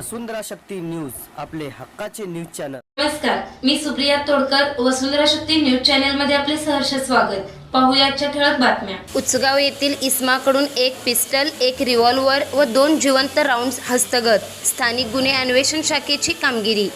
वसुंधरा Shakti news आपले हक्काचे news channel. नमस्कार मी सुप्रिया तोडकर वसुंधरा शक्ती न्यूज चॅनलमध्ये आपले सहर्ष स्वागत. पाहूया आजच्या ठळक बातम्या. उचगाव येथील इस्माकडून एक पिस्टल एक रिव्हॉल्वर व दोन जिवंत राऊंड्स हस्तगत. स्थानिक गुन्हे अन्वेषण शाखेची कामगिरी.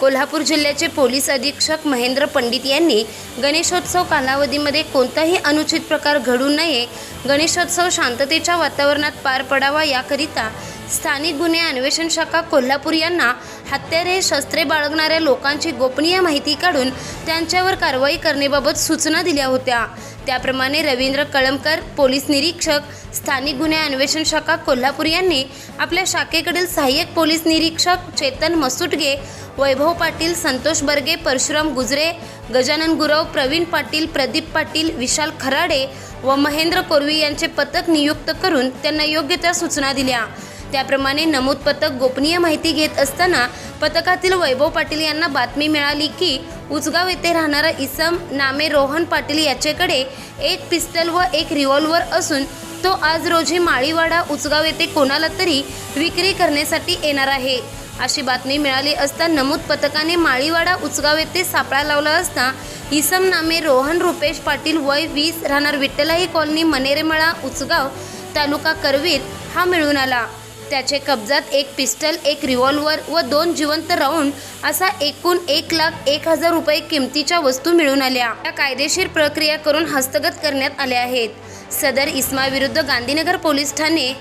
कोल्हापूर जिल्ह्याचे पोलीस अधीक्षक महेंद्र पंडित यांनी गणेशोत्सव कालावधीमध्ये कोणताही अनुचित प्रकार घडू नये गणेशोत्सव शांततेच्या वातावरणात पार पडावा याकरिता स्थानिक गुन्हे अन्वेषण शाखा कोल्हापूर यांना हत्यारे शस्त्रे बाळगणाऱ्या लोकांची गोपनीय माहिती काढून त्यांच्यावर कारवाई करण्याबाबत सूचना दिल्या होत्या. त्याप्रमाणे रवींद्र कळमकर पोलीस निरीक्षक स्थानिक गुन्हे अन्वेषण शाखा कोल्हापूर यांनी आपल्या शाखेकडील सहाय्यक पोलीस निरीक्षक चेतन मसुटगे वैभव पाटील संतोष बर्गे परशुराम गुजरे गजानन गुरव प्रवीण पाटील प्रदीप पाटील विशाल खराडे व महेंद्र कोरवी यांचे पथक नियुक्त करून त्यांना योग्य त्या सूचना दिल्या. त्याप्रमाणे नमूद पथक गोपनीय माहिती घेत असताना पथकातील वैभव पाटील यांना बातमी मिळाली की उचगाव येथे राहणारा इसम नामे रोहन पाटील याच्याकडे एक पिस्टल व एक रिव्हॉल्वर असून तो आज रोजी माळीवाडा उचगाव येथे कोणाला तरी विक्री करण्यासाठी येणार आहे. अशी बातमी मिळाली असता नमूद पथकाने माळीवाडा उचगाव येथे सापळा लावला असता इसम नामे रोहन रुपेश पाटील वय वीस राहणार विठ्ठलाही कॉलनी मनेरेमळा उचगाव तालुका करवीर हा मिळून आला. त्याचे कब्जात एक पिस्टल एक रिव्हॉल्वर व दोन जिवंत राऊंड असा एकूण एक लाख एक हजार रुपये किमतीच्या वस्तू मिळून आल्या. या कायदेशीर प्रक्रिया करून हस्तगत करण्यात आल्या आहेत. सदर इस्माविरुद्ध गांधीनगर पोलीस ठाणे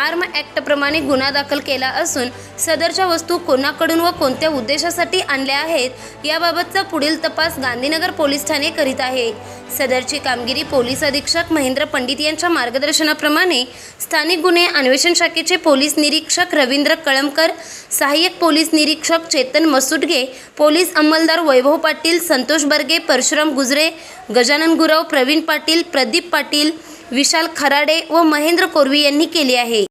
आर्म ॲक्टप्रमाणे गुन्हा दाखल केला असून सदरच्या वस्तू कोणाकडून व कोणत्या उद्देशासाठी आणल्या आहेत याबाबतचा पुढील तपास गांधीनगर पोलीस ठाणे करीत आहे. सदरची कामगिरी पोलीस अधीक्षक महेंद्र पंडित यांच्या मार्गदर्शनाप्रमाणे स्थानिक गुन्हे अन्वेषण शाखेचे पोलीस निरीक्षक रवींद्र कळमकर सहाय्यक पोलीस निरीक्षक चेतन मसुटगे पोलीस अंमलदार वैभव पाटील संतोष बर्गे परशुराम गुजरे गजानन गुराव प्रवीण पाटील प्रदीप पाटील विशाल खराडे व महेंद्र कोरवी यांनी केली आहे.